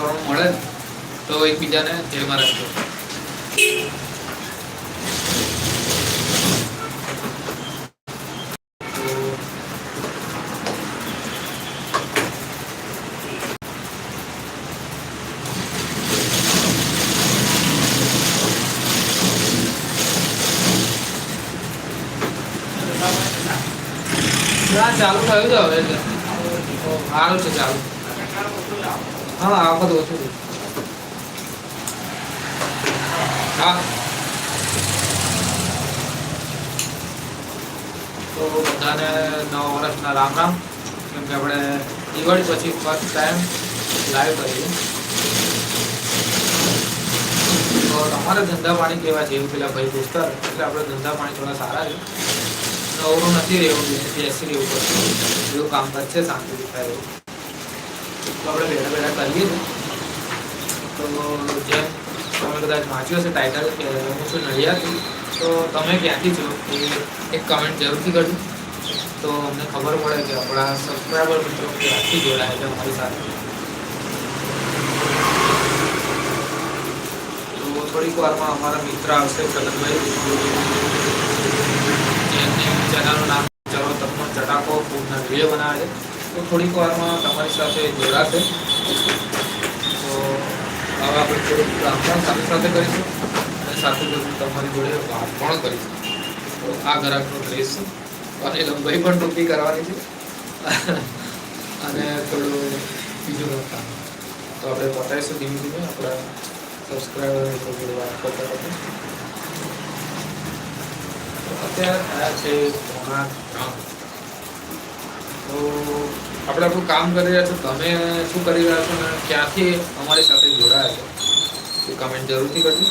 કરવાનું મળે તો એકબીજાને રાખજો ના ચાલુ થયું છે હવે. સારું છે ચાલુ હા, આ બધું ઓછું હા. તો બધાને નવ વર્ષના રામ રામ. કેમ કે આપણે દિવાળી પછી ફર્સ્ટ ટાઈમ લાઈવ કરીએ. તો તમારે ધંધા પાણી કેવા છે? એવું પેલા ભાઈ પૂછતા એટલે આપણે ધંધા પાણી થોડા સારા છે. નવરું નથી રહેવું બેસી રહેવું પડશે. એવું કામકાજ છે શાંતિથી થાય એવું. આપણે બેઠા બેઠા કરીએ તો જેમ તમે કદાચ વાંચ્યું હશે ટાઇટલ કે હું છું નડિયાદથી તો તમે ક્યાંથી છો એ એક કમેન્ટ જરૂરથી કરજો. તો અમને ખબર પડે કે આપણા સબસ્ક્રાઈબર મિત્રો ક્યાંથી જોડાય છે અમારી સાથે. તો થોડીક વારમાં અમારા મિત્ર આવશે છગનભાઈ જેમની ચેનલનું નામ ચલો તપન ચટાકો ફૂડના વીડિયો બનાવે છે. તો થોડીક વારમાં તમારી સાથે જોડાશે. તો હવે આપણે થોડુંક કામ સાથે સાથે કરીશું અને સાથે તમારી જોડે વાત પણ કરીશું. તો આ ગ્રાહકનો ડ્રેસ અને લંબાઈ પણ ટૂંકી કરવાની છે. અને થોડું બીજું કામ તો આપણે બતાવીશું ધીમે ધીમે આપણા સબસ્ક્રાઈબર જોડે વાત કરતા હતા અત્યારે થયા છે પોણા ત્રણ તો આપણે આપણું કામ કરી રહ્યા છો. તમે શું કરી રહ્યા છો ક્યાંથી અમારી સાથે જોડાયા છો? એ કમેન્ટ જરૂરથી કરજો.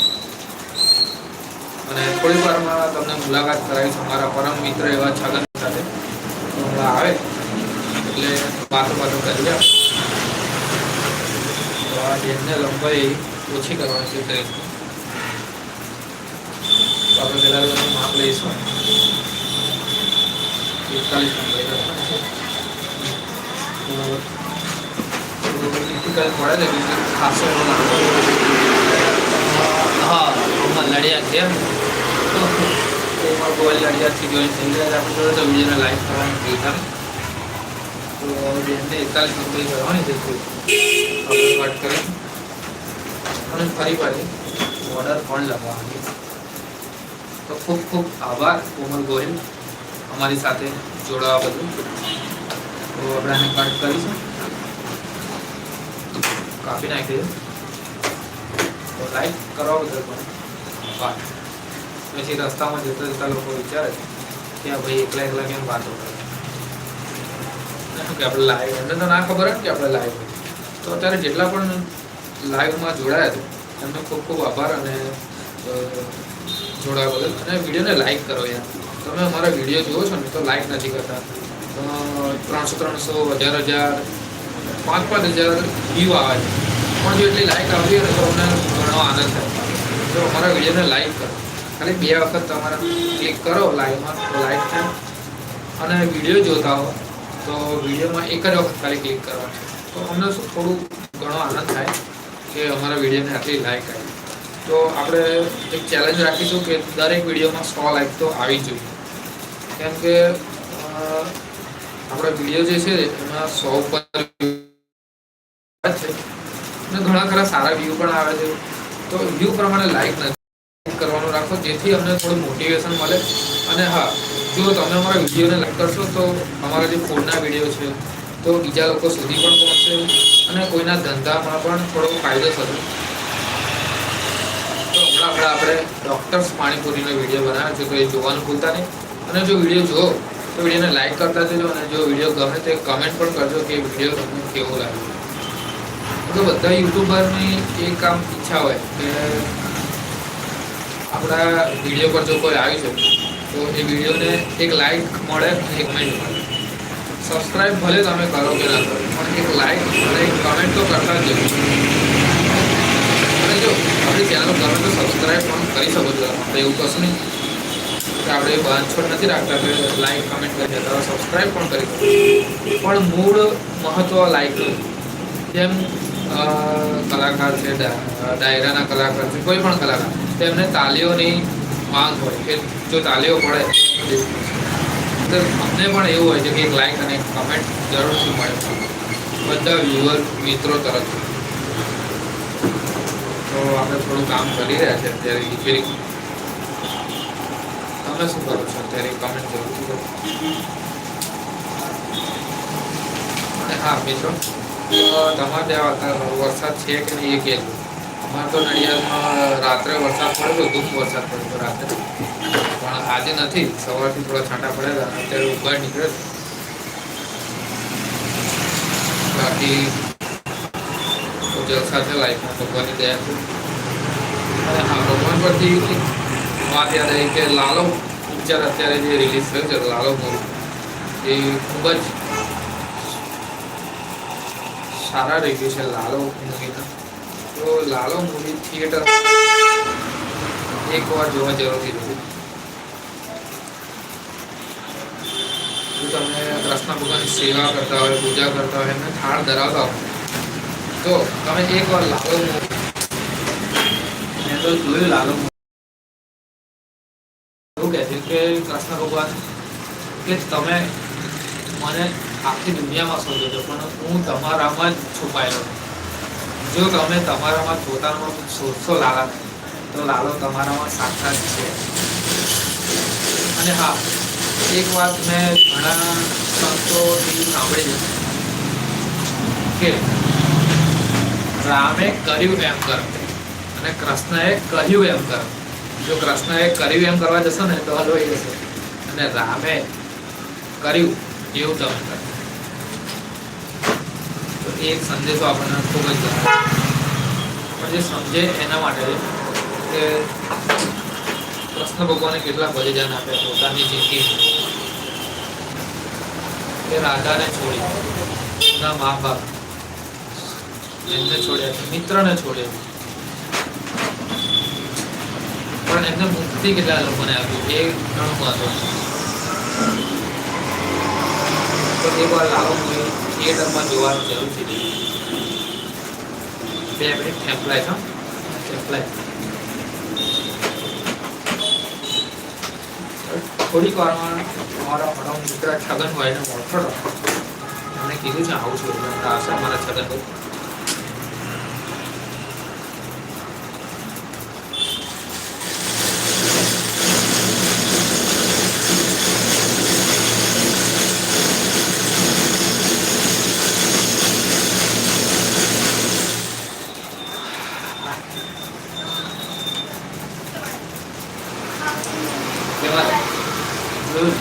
અને થોડી વારમાં તમને મુલાકાત કરાવીશ અમારા પરમ મિત્ર એવા છગન સાથે. આવે. એટલે વાતો વાતો કરી તો આ જેમને લંબાઈ ઓછી કરવાની છે ડ્રેસની આપણે પહેલાં માપ લઈશું. એકતાલીસ છે ડિફિકલ્ટ છે. એમાં કોઈ લડિયાથી જોઈન થઈ ગયા આપણે તો વિડીયોને લાઈક કરવાનું ભૂલતા તો બેનને એકતાલીસ નંબર કરવાની છે તો આપણે કટ કરી અને ફરી પાછી ઓર્ડર પણ લગાવવાની તો ખૂબ ખૂબ આભાર, કોમલ ગોહિલ, અમારી સાથે જોડાવા બદલ. તો આપણે આને કટ કરીશું. કાપી નાખીએ તો લાઈક કરવા બદલ પણ. પછી રસ્તામાં જતા જતા લોકો વિચારે કે આ ભાઈ એકલા એકલા કેમ વાતો કરે કે આપણે લાઈવ એમને તો ના ખબર હોય કે આપણે લાઈવ તો અત્યારે જેટલા પણ લાઈવમાં જોડાયા છે, એમનો ખૂબ ખૂબ આભાર અને જોડાવા બદલ. અને વિડીયોને લાઈક કરો યાર. તમે અમારા વીડિયો જુઓ છો ને તો લાઈક નથી કરતા. ત્રણસો ત્રણસો હજાર હજાર, પાંચ પાંચ હજાર વ્યૂ આવે છે. પણ જો એટલી લાઈક આવતી હોય તો અમને ઘણો આનંદ થાય. તો અમારા વિડીયોને લાઈક કરો. ખાલી બે વખત તમારે ક્લિક કરો લાઈવમાં લાઈક થાય અને વીડિયો જોતા હો, તો વિડીયોમાં એક જ વખત ખાલી ક્લિક કરવા તો અમને શું થોડું ઘણો આનંદ થાય કે અમારા વિડીયોને આટલી લાઈક આવી. તો આપણે એક ચેલેન્જ રાખીશું કે દરેક વિડીયોમાં સો લાઈક તો આવી જોઈએ. કેમ કે આપણા વીડિયો જે છે, એમાં સો ઉપર છે. અને ઘણા ખરા સારા વ્યૂ પણ આવે છે. તો વ્યૂ પ્રમાણે લાઈક નથી કરવાનું રાખો, જેથી અમને થોડું મોટિવેશન મળે. અને હા, જો તમે અમારા વિડીયોને લાઈક કરશો, તો અમારા જે ફોનના વીડિયો છે, તો બીજા લોકો સુધી પણ પહોંચશે. અને કોઈના ધંધામાં પણ થોડો ફાયદો થશે. તો હમણાં આપણે ડૉક્ટર્સ પાણીપુરીનો વીડિયો બનાવ્યો છે, તો એ જોવાનું ભૂલતા નહીં. અને જો વીડિયો જુઓ તો વિડીયોને લાઈક કરતા જજો અને જો વીડિયો ગમે તે કમેન્ટ પણ કરજો કે વીડિયો તમને કેવો લાગ્યો. તો બધા યુટ્યુબરની એક આમ ઈચ્છા હોય કે આપણા વીડિયો પર જો કોઈ આવ્યું છે તો એ વિડીયોને એક લાઈક મળે અને એક કમેન્ટ મળે. સબસ્ક્રાઈબ ભલે તમે કરો કે ના કરો, પણ એક લાઈક અને એક કમેન્ટ તો કરતા જ અને જો આપણી ચેનલ ગમે તો સબસ્ક્રાઇબ પણ કરી શકો છો આપણે એવું કશું નહીં. કે આપણે બાંધછોડ નથી રાખતા લાઈક કમેન્ટ કરી દેતા સબસ્ક્રાઈબ પણ કરી પણ મૂળ મહત્વ લાઈકનું જેમ કલાકાર છે ડાયરાના કલાકાર છે, કોઈ પણ કલાકાર તેમને તાલીઓની માંગ હોય કે જો તાલીઓ પડે, તો અમને પણ એવું હોય છે કે એક લાઈક અને કમેન્ટ જરૂરથી મળે. બધા વ્યુઅર મિત્રો તરફ તો આપણે થોડું કામ કરી રહ્યા છે, અત્યારે રિપેરિંગ તમે શું કરું છો? અત્યારે કમેન્ટ જરૂરથી કરો અને હા, મિત્રો તમારે વરસાદ છે કે નહીં એ કહેજો. અમારે તો નડિયાદમાં રાત્રે વરસાદ પડેલો ધૂમ વરસાદ પડ્યો રાત્રે. પણ આજે નથી, સવારથી થોડા છાંટા પડેલા અત્યારે ઊભા નીકળે. બાકી જલસા છે લાઈફમાં ભગવાનની દયા અને હા, ભગવાન પરથી વાત યાદ આવી કે લાલો પિક્ચર અત્યારે જે રિલીઝ થયું છે, લાલો મૂવી એ ખૂબ જ સારા રિવ્યુ છે લાલો મૂવીના તો લાલો મૂવી થિયેટર એક વાર જોવા જરૂરથી જવું જો તમે કૃષ્ણ ભગવાનની સેવા કરતા હોય, પૂજા કરતા હોય, એમને થાળ ધરાવતા હોય, તો તમે એક વાર લાલો મૂવી મેં તો જોયું લાલો movie. એવું કહે છે કે કૃષ્ણ ભગવાન કે તમે મને આખી દુનિયામાં શોધો છો, પણ હું તમારામાં જ છુપાયેલો જો તમે તમારામાં પોતાનામાં શોધશો લાલા, તો લાલો તમારામાં સાક્ષાત છે. અને હા, એક વાત મેં ઘણા સંતોથી સાંભળી છે, કે રામે કર્યું એમ કર અને કૃષ્ણએ કહ્યું એમ કર જો કૃષ્ણએ કર્યું એમ કરવા જશો ને, તો હલવાઈ જશે. અને રામે કર્યું, એવું તમે તો એ સંદેશો આપણને ખૂબ જ પણ જે સમજે એના માટે છે કે કૃષ્ણ ભગવાને કેટલા બલિદાન આપ્યા પોતાની જિંદગી. કે રાધાને છોડી એમના મા બાપ એમને છોડ્યા મિત્રને છોડ્યા પણ એમને મુક્તિ કેટલા લોકોને આપી? એ ઘણું મહત્વ તો એક વાર લાવો મૂવી થિયેટરમાં જોવાની જરૂર છે બે મિનિટ ટેમ્પલાય થોડીક વારમાં મારા મારા મિત્ર છગન હોય એને હતો એમણે કીધું છે આવું છું એટલે મારા છગન ભાઈ કેવા જોયું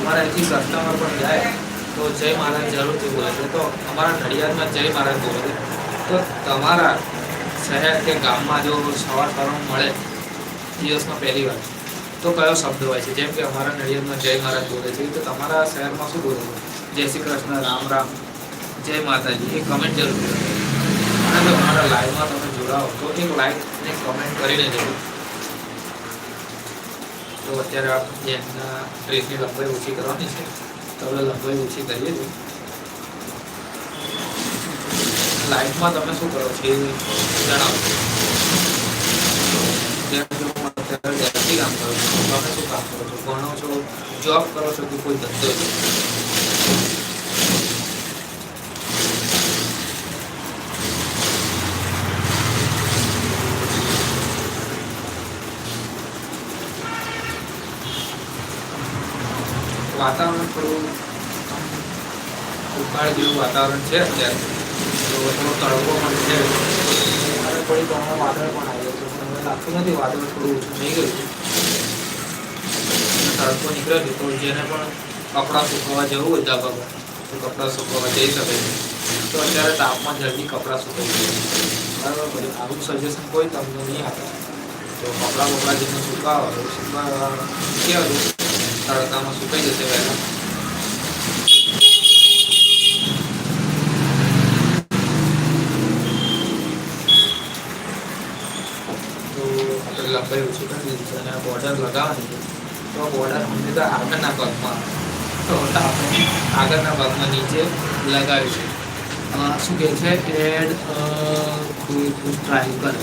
અમારા અહીંથી કસ્ટમર પણ જાય તો જય મહારાજ જરૂરથી બોલે છે તો અમારા નડિયાદમાં જય મહારાજ બોલે તો તમારા શહેર કે ગામમાં જો સવાર સવારમાં મળે, દિવસમાં પહેલી વાર, તો કયો શબ્દ હોય છે? જેમ કે અમારા નડિયાદમાં જય મહારાજ બોલે છે, તો તમારા શહેરમાં શું બોલે છે? જય શ્રી કૃષ્ણ, રામ રામ, જય માતાજી એ કમેન્ટ જરૂર કરો. અને જો અમારા લાઈવમાં તમે જોડાઓ, તો એક લાઈક કમેન્ટ કરીને જજો તો અત્યારે આપણે એમના ટ્રેસની લંબાઈ ઓછી કરવાની છે, તો હવે લંબાઈ ઓછી કરીએ છીએ લાઈફમાં તમે શું કરો છો જણાવો. તમે શું કામ કરો છો? જોબ કરો છો કોઈ ધંધો વાતાવરણ થોડું ઉકાળ જેવું વાતાવરણ છે અત્યારે. થોડો તડકો પણ છે. અને વાદળ પણ આવ્યો છે. પણ મને લાગતું નથી વાદળ થોડું ઓછું થઈ ગયું છે. તડકો નીકળ્યો છે તો જેને પણ કપડાં સુકવવા જવું હોય કપડાં સુકવવા જઈ શકે છે. તો અત્યારે તાપમાં જલ્દી કપડાં સુકાઈ જાય બરાબર આવું સજેશન કોઈ તમને નહીં આપે. તો કપડાં બપડા જેને સુકાવો સુકાવા કહેવાય તડકામાં સુકાઈ જશે વહેલા તો આપણે ઓછું કરી દીધું છે અને બોર્ડર લગાવવાની તો બોર્ડર હંમેશા આગળના ભાગમાં, તો આપણે આગળના ભાગમાં નીચે લગાવ્યું છે. શું કહે છે? એડ ટ્રાય કરે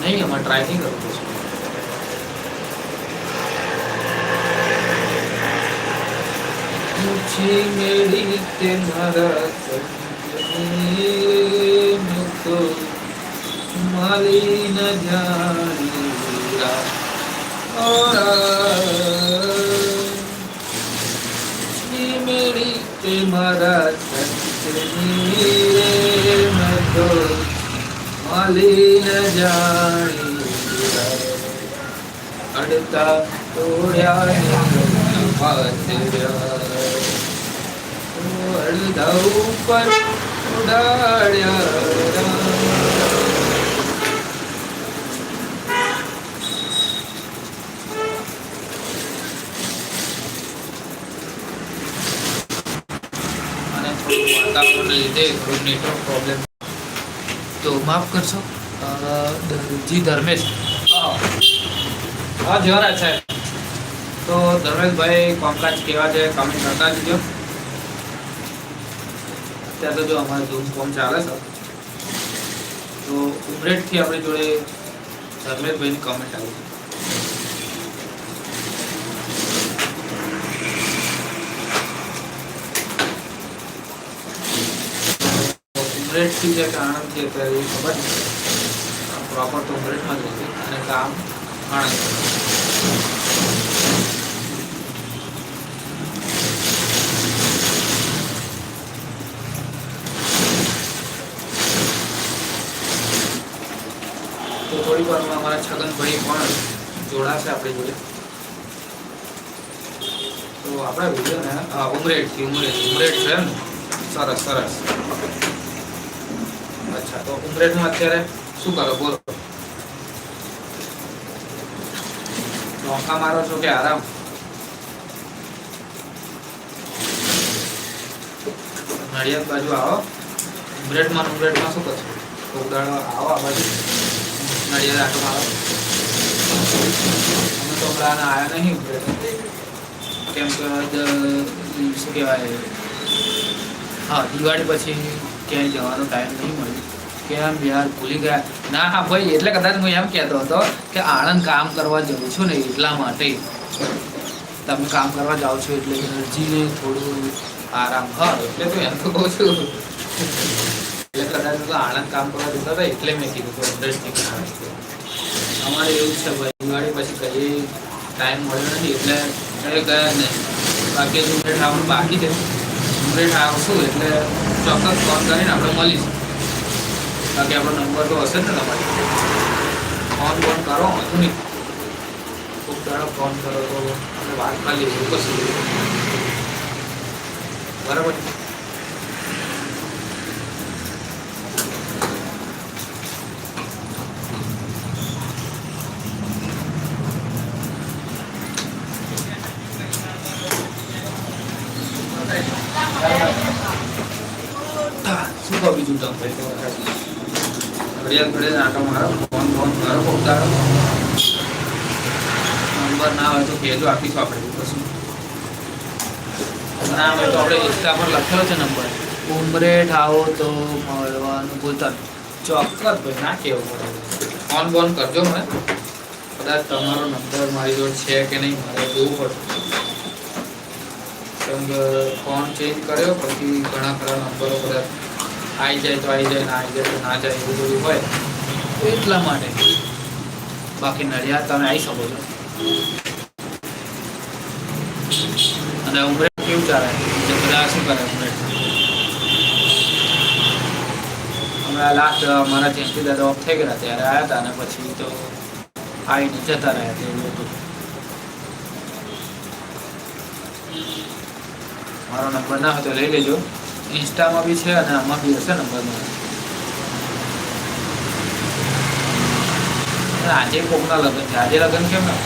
નહીં એમાં ટ્રાય નહીં કરવું પડશે ઊંચી મેળી તે મારા માલી ન જાણી. મારા સપને મુકો માલી ન જાણી રા. અડતા તોડ્યા પાથર્યા અડધા ઉપર ઉડાડ્યા અને થોડું વાતાવરણને લીધે નેટવર્ક પ્રોબ્લેમ તો માફ કરશો. જી, ધર્મેશ. હા. જવાના છે તો ધર્મેશભાઈ, કામકાજ કેવા છે? કમેન્ટ કરતા જજો. અત્યારે તો જો અમારે ધૂમ ફોર્મ ચાલે છે. તો ઉમરેઠથી આપણી જોડે ધર્મેશભાઈની કમેન્ટ આવી છે. ઉમરેઠથી છે કે આણંદથી અત્યારે એ ખબર નથી પ્રોપર તો ઉમરેઠમાં જ રહેશે અને કામ આણંદ. તો થોડી વારમાં અમારા છગનભાઈ પણ જોડાશે આપણી જોડે. તો આપણા વિડીયોને ઉમરેઠથી ઉમરેઠ ઉમરેઠ છે ને? સરસ સરસ. અચ્છા, તો ઉમરેઠમાં અત્યારે શું કરો? બોલો. નોખા મારો છો કે આરામ? નડિયાદ બાજુ આવો. ઉમરેઠમાં ઉમરેઠમાં શું કરશો તો દાડો આવો આ બાજુ. નડિયાદ આટો મારો. અમે તો હમણાં આવ્યા નહીં કેમ કે શું કહેવાય? હા, દિવાળી પછી ક્યાંય જવાનો ટાઈમ નહીં મળ્યો કેમ યાર ભૂલી ગયા? ના હા ભાઈ, એટલે કદાચ હું એમ કહેતો હતો કે આણંદ કામ કરવા જઉં છું ને એટલા માટે. તમે કામ કરવા જાઓ છો એટલે એનર્જીને થોડું આરામ હા એટલે તો એમ તો કહું છું. એટલે કદાચ હું આણંદ કામ કરવા જતો હતો એટલે મેં કીધું તો ઇન્ડસ્ટ્રી અમારે એવું છે, ભાઈ, દિવાળી પછી કઈ ટાઈમ મળ્યો નથી, એટલે એ ગયા નહીં બાકી હજુ ઉમરેઠ આવવાનું બાકી છે. ઉમરેઠ આવશું એટલે ચોક્કસ ફોન કરીને આપણે મળીશું. બાકી આપણો નંબર તો હશે ને તમારી ફોન ફોન કરો હતું નહીં. ખૂબ દાડો ફોન કરો તો આપણે વાત ખાલી એવું કશું બરાબર ના હોય તો મળવાનું ભૂલતા ચોક્કસ ભાઈ, ના કહેવું પડે. ફોન બોન કરજો મને. કદાચ તમારો નંબર મારી જોડે છે કે નહીં, મારે જોવું પડશે ફોન ચેન્જ કર્યો, પછી ઘણા ખરા નંબરો કદાચ આવી જાય તો આવી જાય, ના આવી જાય તો ના જાય એવું બધું હોય. એટલા માટે. બાકી નડિયાદ તમે આવી શકો છો. અને ઉમરેઠ કેવું ચાલે? બધા શું કરે ઉમરેઠ હમણાં લાસ્ટ મારા જયંતિ દાદા ઓફ થઈ ગયા ત્યારે આવ્યા હતા અને પછી તો આવીને જતા રહ્યા હતા એવું હતું મારો નંબર ના હતો લઈ લેજો. ઇન્સ્ટામાં બી છે અને આમાં બી હશે નંબર આજે કોકના લગ્ન છે? આજે લગ્ન કેમ ના?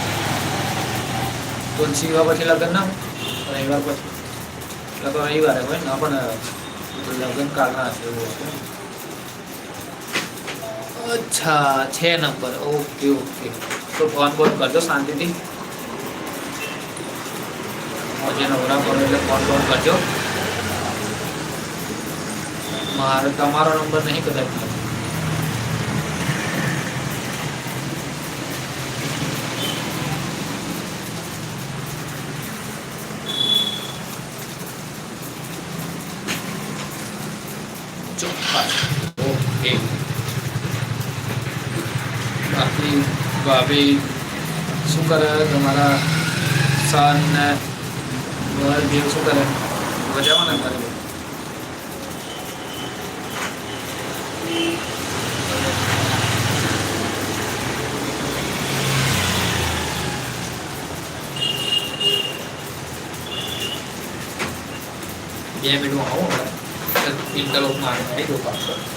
તુલસી વિવાહ પછી લગ્ન ના? રવિવાર પછી. તો રવિવારે હોય ને, પણ લગ્ન કાળના હશે એવું હશે. અચ્છા, છે નંબર. Okay okay. તો ફોન બોન કરજો શાંતિથી. જે નવરા કરો એટલે ફોન બોન કરજો. મારે તમારો નંબર નહીં કદાચ મળે. ચોક્કસ ઓકે બાકી ભાભી શું કરે તમારા સન ને વર જેવું શું કરે મજામાં ને તારી બે મિનિટમાં આવો આપણે ઇન્ટરલોકમાં આવી દો પાછળ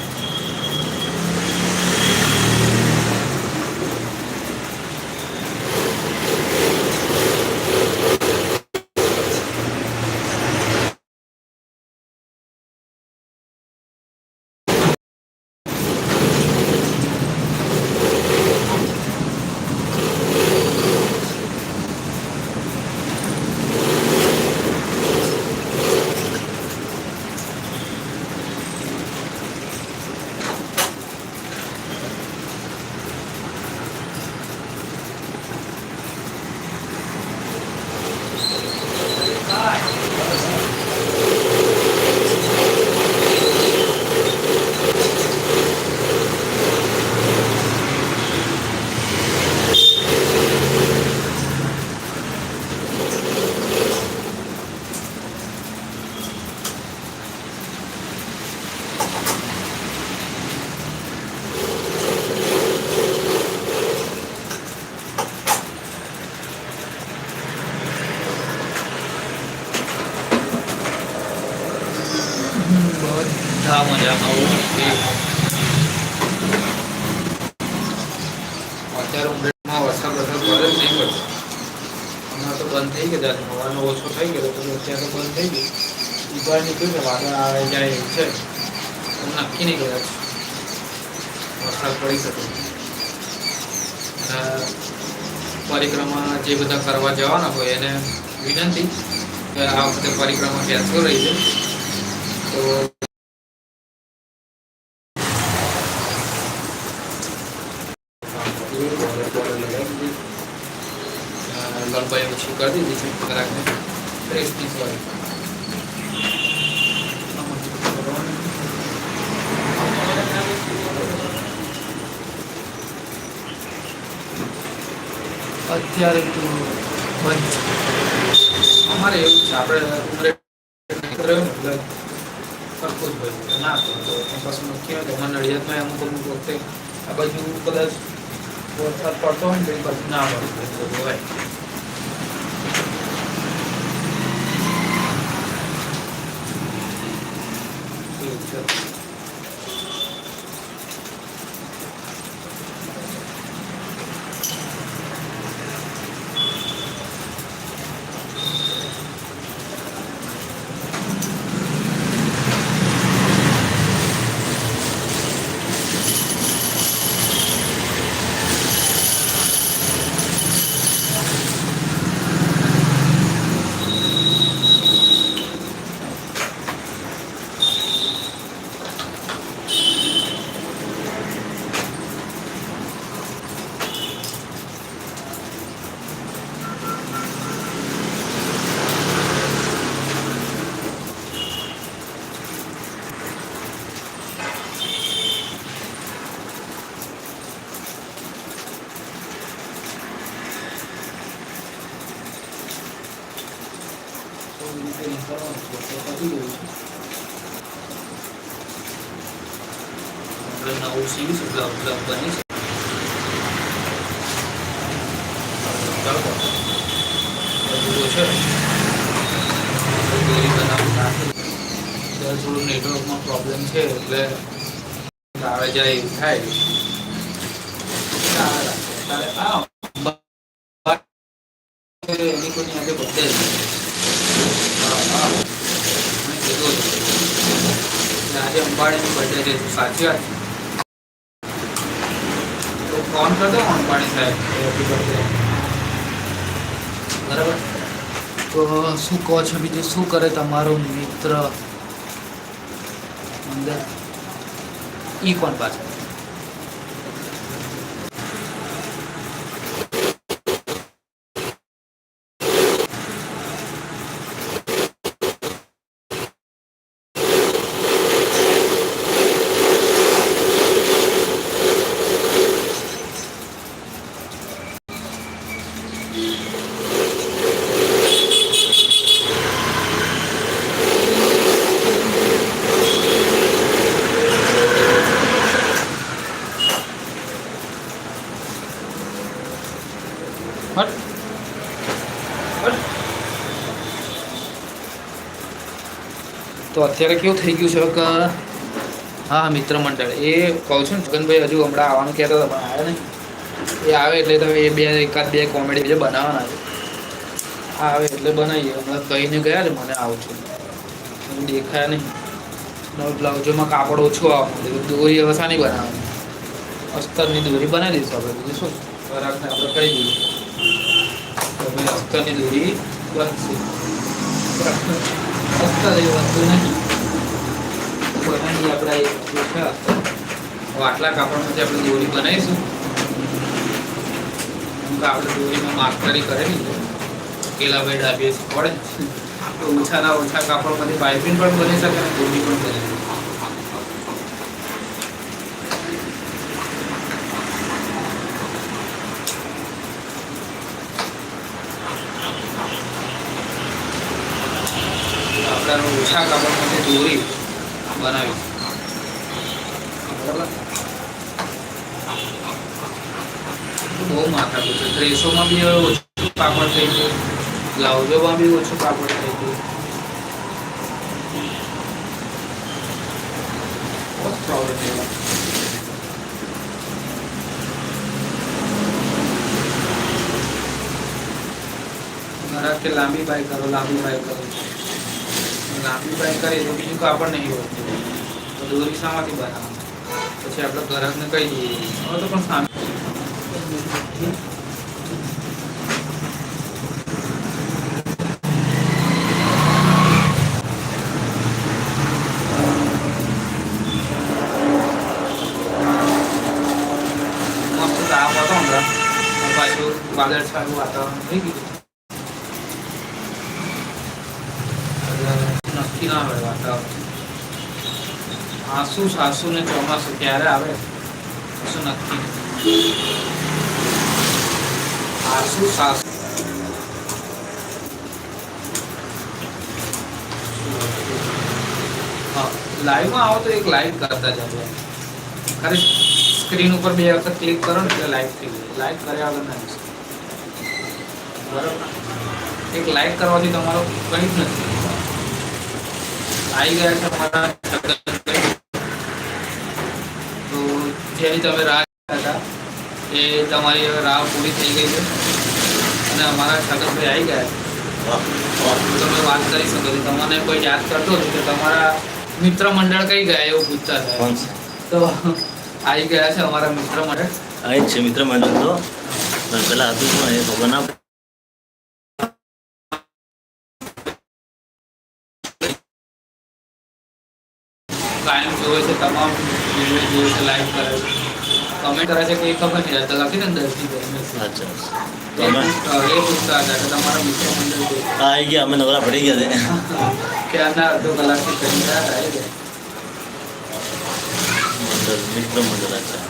બધા મજામાં ઓકે અત્યારે ઉમરેઠમાં વરસાદ વરસાદ પડે નહીં પડતો. હમણાં તો બંધ થઈ ગયા હવાનો ઓછો થઈ ગયો તો અત્યારે તો બંધ થઈ ગયું. બહાર નીકળ્યું કે વાદળ આવે જાય એવું છે. નક્કી નહીં કદાચ વરસાદ પડી શકે. પરિક્રમા જે બધા કરવા જવાના હોય એને વિનંતી કે આ વખતે પરિક્રમા કેન્સલ રહી છે તો લંબાઈ ઓછી કરી દીધી છે ગ્રાહકને ત્રીસની સોરી અત્યારે તો. અમારે એવું છે, આપણે ને, એટલે સરખું જ હોય ના, તો પછી નક્કી અમારા નડિયાદમાં અમુક અમુક વખતે આ બાજુ કદાચ વરસાદ પડતો હોય ને, તો ના પડતો હોય એવું છે તો રિપેરિંગ કરવાનું છે તો પતી ગયું છે આપણે નવું સીવીશું બ્લબ બ્લબ બની છે ચાલો બધું તો છે દોરી બનાવી નાખી ત્યારે થોડું નેટવર્કમાં પ્રોબ્લેમ છે એટલે આવે જાય એવું થાય તારે આ એની કોઈની આજે અંબાણીની birthday છે સાચી વાત તો ફોન કરી દો અંબાણી સાહેબ બર્થડે બરાબર તો શું કહો છો બીજું? શું કરે તમારો મિત્ર? અંદર. ઈ કોણ પાછળ? તો અત્યારે કેવું થઈ ગયું છે કે હા મિત્ર મંડળ. એ કહું છું ને છગનભાઈ હજુ હમણાં આવવાનું કહેતા હતા, પણ આવ્યા નહીં. એ આવે એટલે તમે એ બે, એકાદ બે કોમેડી જે બનાવવાના છે. આવે એટલે બનાવીએ. હમણાં કહીને ગયા છે, મને આવું છું. હું દેખાયા નહીં. બ્લાઉઝોમાં કાપડ ઓછું આવવાનું દોરી હવે શાની બનાવવાની? અસ્તરની દોરી બનાવી દઈશું આપણે. બીજું શું? ગ્રાહકને આપણે કહી દઈએ. અસ્તરની દોરી બનશે. અસ્તર એ વસ્તુ નહીં બનાવીએ આપણે છે આટલા કાપડમાંથી આપણે દોરી બનાવીશું. આપણે દોરીમાં માસ્ટરી કરેલી છે. કેલાભાઈ ડાબીએ શીખવાડે તો ઓછાના ઓછા કાપડમાંથી પાઇપિંગ પણ બની શકે દોરી પણ બની શકે આપણે ઓછા કાપડમાંથી દોરી બનાવી. બહુ માથા છે ડ્રેસોમાં બી હવે ઓછું કાપડ થઈ ગયું. બ્લાઉઝોમાં બી ઓછું કાપડ થઈ ગયું. પ્રોબ્લેમ એવા કે લાંબી બાય કરો, લાંબી બાય કરો. લાંબી બાઈક કરીએ, તો બીજું કાપડ નહીં હોય. તો દોરી શામાંથી બનાવવાનું. પછી આપણે ગ્રાહકને કહી દઈએ. હવે તો પણ સામે પાછું વાદળછાયું વાતાવરણ થઈ ગયું એટલે નક્કી ના હોય વાતાવરણ આસુ સાસુ ને ચોમાસું ક્યારે આવે? શું નક્કી સાસુ સાસુ. લાઈવમાં આવો તો એક લાઈવ કરતા જજો. ખરે સ્ક્રીન ઉપર બે વખત ક્લિક કરો ને એટલે લાઈવ થઈ જાય. લાઈવ કર્યા વગર ના બરાબર? એક લાઈવ કરવાથી તમારો કંઈ જ નથી. આવી ગયા છે અમારા છગનભાઈ. તો જેની તમે રાહ હતા એ તમારી હવે રાહ પૂરી થઈ ગઈ છે. અને અમારા ઠાકરભાઈ આવી ગયા તમે વાત કરી શકો છો. તમને કોઈ યાદ કરતો હતો કે તમારા મિત્ર મંડળ કઈ ગયા એવું પૂછતા હતા? તો આવી ગયા છે અમારા મિત્ર મંડળ. આવી છે મિત્ર મંડળ તો. પેલા હતું પણ એ ખબર ના કાયમ જોવે છે તમામ વીડિયો જોવે છે કરે છે કમેન્ટ કરે છે કે એ ખબર નહીં તો લખી દે દસથી અચ્છા એ પૂછતા હતા કે તમારા મિત્ર મંડળ આવી ગયા અમે નવરા પડી ગયા છે. ક્યારના અડધો કલાકથી કરી મંડળ મિત્ર મંડળ અચ્છા.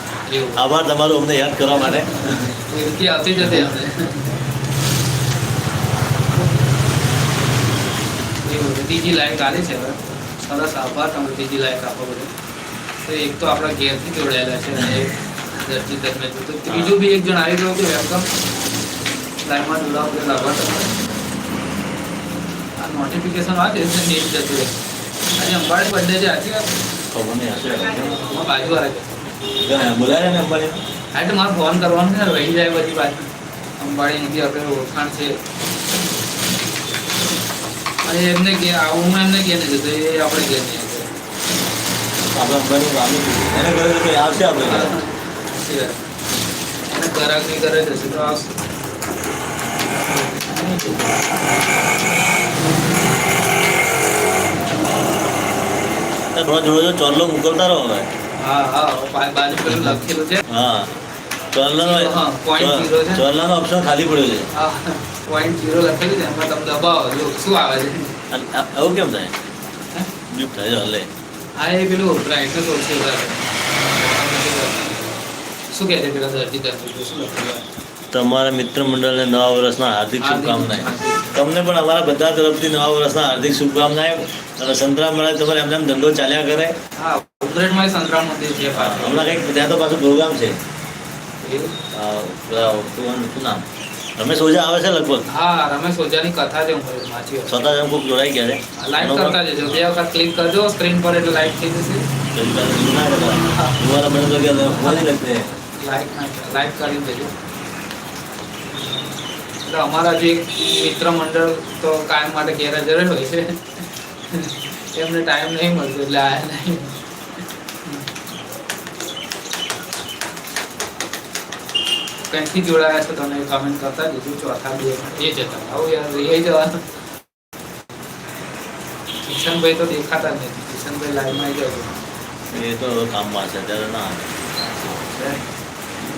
આભાર તમારો અમને યાદ કરવા માટે. એથી આવતી જ હતી અમને. ત્રીજી લાઈક આલી છે સરસ આભાર તમે ત્રીજી લાઈક આપો બધું. તો એક તો આપણા ઘેરથી જોડાયેલા છે અને એક દર્જી ધર્મે છે તો ત્રીજું બી એક જણ આવી ગયો કે વેલકમ લાઈવમાં જોડાવ કે આભાર તમારો. આ નોટિફિકેશન આવે છે નેટ જતું રહે. આજે અંબાડી બર્થડે છે સાચી વાત? બાજુવાળા છે. બોલાય ને અંબાણી હા તો મારે ફોન કરવાનો છે વહી જાય બધી બાજુ અંબાડી બી આપણે ઓળખાણ છે. અને એમને કે આવું એમને કે નહીં જતો એ આપણે કે નહીં આપણે અંબાણી વાલી એને કહ્યું કે આવશે આપણે ઘરે. અને કરે છે તો આવશે. થોડા જોડો ચોરલો મોકલતા રહો હવે. હા હા બાજુ પેલું લખેલું છે. હા. ચોરલાનો ઓપ્શન ખાલી પડ્યો છે. પોઈન્ટ જીરો લખેલું છે એમાં તમે દબાવો જો શું આવે છે. આવું કેમ થાય? બીપ થાય હલે. હા એ પેલું બ્રાઇટનેસ ઓછી વધારે શું કહે છે પેલા દર્દી દર્દી શું તમારા મિત્ર મંડળને નવા વર્ષના હાર્દિક શુભકામનાએ તમને પણ અમારા બધા તરફથી નવા વર્ષના હાર્દિક શુભકામનાએ અને સંતરામ મળે તમારે એમને એમ ધંધો ચાલ્યા કરે. હા ઉમરેઠમાં સંતરામ મંદિર છે હમણાં કંઈક ત્યાં તો પાછું પ્રોગ્રામ છે? આ શું નામ? રમેશ ઓઝા આવે છે લગભગ? હા રમેશ ઓઝાની કથા છે હું વાંચી છતાં એમ ખૂબ જોડાઈ ગયા છે. લાઈક કરતા જજો. બે વખત ક્લિક કરજો સ્ક્રીન પર એટલે લાઈક થઈ જશે. તમારા બને તો કે વાલી લખતે લાઈક લાઈક કરી દેજો. એટલે અમારા જે મિત્ર મંડળ તો કાયમ માટે ગેરહાજર હોય છે. એમને ટાઈમ નહીં મળતો એટલે આયા નહીં. કંઈથી જોડાયા છો તમે કમેન્ટ કરતા જજો ચોથા બે એ જતા આવું યાર એ જવાનું કિશનભાઈ તો દેખાતા જ નથી કિશનભાઈ લાઈવમાં આવી જાય એ તો કામમાં છે અત્યારે ના આવે.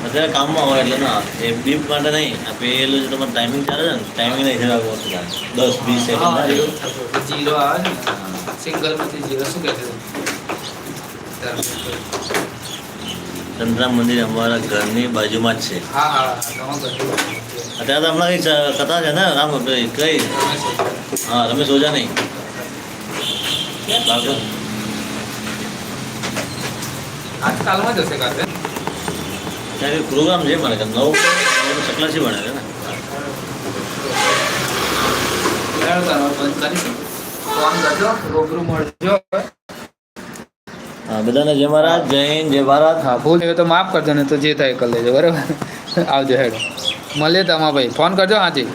અત્યારે કામમાં હોય એટલે ના આવે. એ બીપ માટે નહીં આ પેલું જે તમારે ટાઈમિંગ ચાલે છે ને ટાઈમિંગ નહીં છે આવતું અત્યારે. દસ વીસ સેકન્ડ હા થાય. એવું થતું હોય. જીરો આવે છે ને સિંગલમાંથી જીરો શું કહે છે ચંદ્રા મંદિર અમારા ઘરની બાજુમાં જ છે. અત્યારે તો હમણાં કઈ કથા છે ને? રામ કઈ કઈ? હા રમેશ ઓઝા નહીં. કાતે પ્રોગ્રામ છે મારે નવ સકલાસી ભણે છે ને. ફોન કરજો રૂબરૂ મળજો. બધાને જય મહારાજ, જય હિન્દ, જય ભારત. હા, ભૂલ તો માફ કરજો ને તો જે થાય કરી લેજો, બરાબર? આવજો હેડો. મળીએ તમા ભાઈ. ફોન કરજો હાજી